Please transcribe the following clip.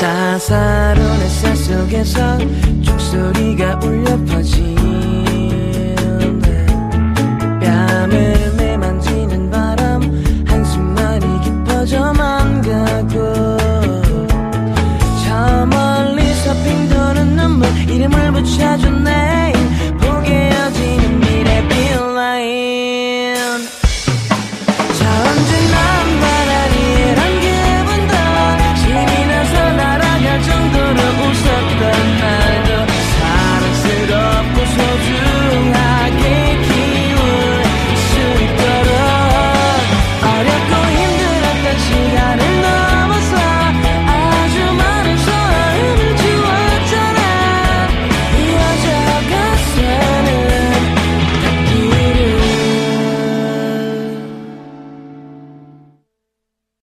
사사로운 햇살 속에서 종소리가 울려 퍼지